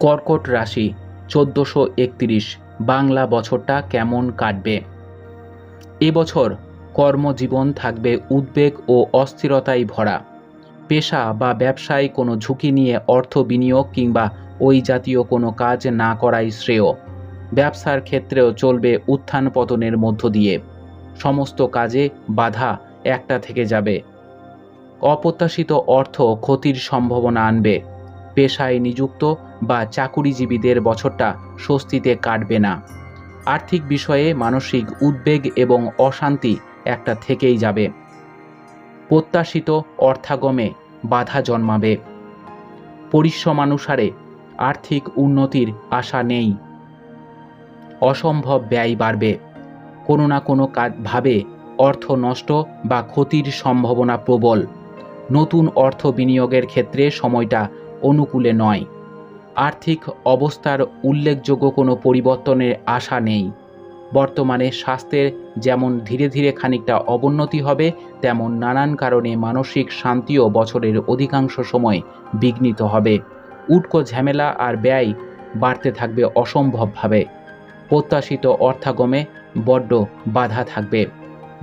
কর্কট রাশি, চোদ্দোশো বাংলা বছরটা কেমন কাটবে? এবছর কর্মজীবন থাকবে উদ্বেগ ও অস্থিরতায় ভরা। পেশা বা ব্যবসায় কোনো ঝুঁকি নিয়ে অর্থ বিনিয়োগ কিংবা ওই জাতীয় কোনো কাজ না করাই শ্রেয়। ব্যবসার ক্ষেত্রেও চলবে উত্থান পতনের মধ্য দিয়ে। সমস্ত কাজে বাধা একটা থেকে যাবে। অপ্রত্যাশিত অর্থ ক্ষতির সম্ভাবনা আনবে। পেশায় নিযুক্ত বা চাকুরিজীবীদের বছরটা স্বস্তিতে কাটবে না। আর্থিক বিষয়ে মানসিক উদ্বেগ এবং অশান্তি একটা থেকেই যাবে। প্রত্যাশিত অর্থাগমে বাধা জন্মাবে। পরিশ্রমানুসারে আর্থিক উন্নতির আশা নেই। অসম্ভব ব্যয় বাড়বে। কোনো না কোনো ভাবে অর্থ নষ্ট বা ক্ষতির সম্ভাবনা প্রবল। নতুন অর্থ বিনিয়োগের ক্ষেত্রে সময়টা অনুকূলে নয়। আর্থিক অবস্থার উল্লেখযোগ্য কোনো পরিবর্তনের আশা নেই। বর্তমানে স্বাস্থ্যের যেমন ধীরে ধীরে খানিকটা অবনতি হবে, তেমন নানান কারণে মানসিক শান্তিও বছরের অধিকাংশ সময় বিঘ্নিত হবে। উটকো ঝামেলা আর ব্যয় বাড়তে থাকবে অসম্ভবভাবে। প্রত্যাশিত অর্থাগমে বড্ড বাধা থাকবে।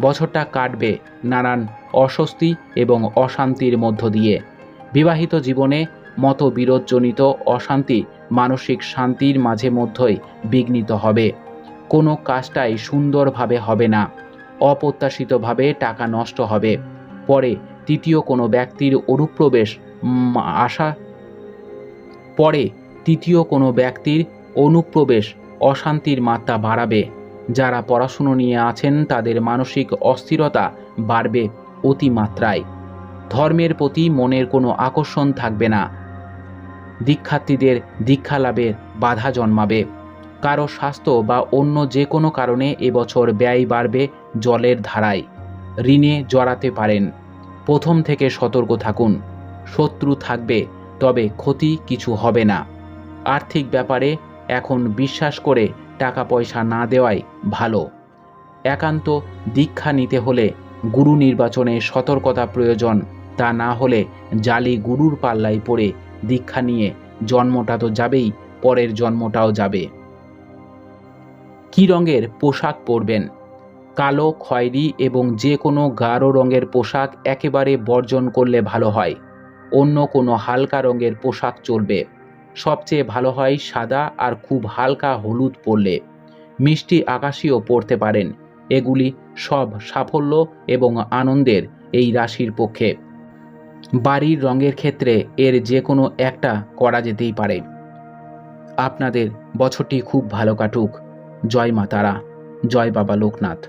বছরটা কাটবে নানান অস্বস্তি এবং অশান্তির মধ্য দিয়ে। বিবাহিত জীবনে মতবিরোধজনিত অশান্তি মানসিক শান্তির মাঝে মধ্যেই বিঘ্নিত হবে। কোনো কাজটাই সুন্দরভাবে হবে না। অপ্রত্যাশিতভাবে টাকা নষ্ট হবে। পরে তৃতীয় কোনো ব্যক্তির অনুপ্রবেশ আশা পরে তৃতীয় কোনো ব্যক্তির অনুপ্রবেশ অশান্তির মাত্রা বাড়াবে। যারা পড়াশুনো নিয়ে আছেন, তাদের মানসিক অস্থিরতা বাড়বে অতিমাত্রায়। ধর্মের প্রতি মনের কোনো আকর্ষণ থাকবে না। দীক্ষার্থীদের দীক্ষা লাভের বাধা জন্মাবে। কারও স্বাস্থ্য বা অন্য যে কোনো কারণে এবছর ব্যয় বাড়বে জলের ধারায়। ঋণে জড়াতে পারেন। প্রথম থেকে সতর্ক থাকুন। শত্রু থাকবে, তবে ক্ষতি কিছু হবে না। আর্থিক ব্যাপারে এখন বিশ্বাস করে টাকা পয়সা না দেওয়াই ভালো। একান্ত দীক্ষা নিতে হলে গুরু নির্বাচনে সতর্কতা প্রয়োজন। তা না হলে জালি গুরুর পাল্লায় পড়ে দীক্ষা নিয়ে জন্মটা তো যাবেই, পরের জন্মটাও যাবে। কী রঙের পোশাক পরবেন? কালো, খয়েরি এবং যে কোনো গাঢ় রঙের পোশাক একেবারে বর্জন করলে ভালো হয়। অন্য কোনো হালকা রঙের পোশাক চলবে। সবচেয়ে ভালো হয় সাদা আর খুব হালকা হলুদ পরলে। মিষ্টি আকাশিও পরতে পারেন। এগুলি সব সাফল্য এবং আনন্দের এই রাশির পক্ষে। বাড়ির রঙের ক্ষেত্রে এর যে কোনো একটা করা যেতেই পারে। আপনাদের বছরটি খুব ভালো কাটুক। জয় মা তারা, জয় বাবা লোকনাথ।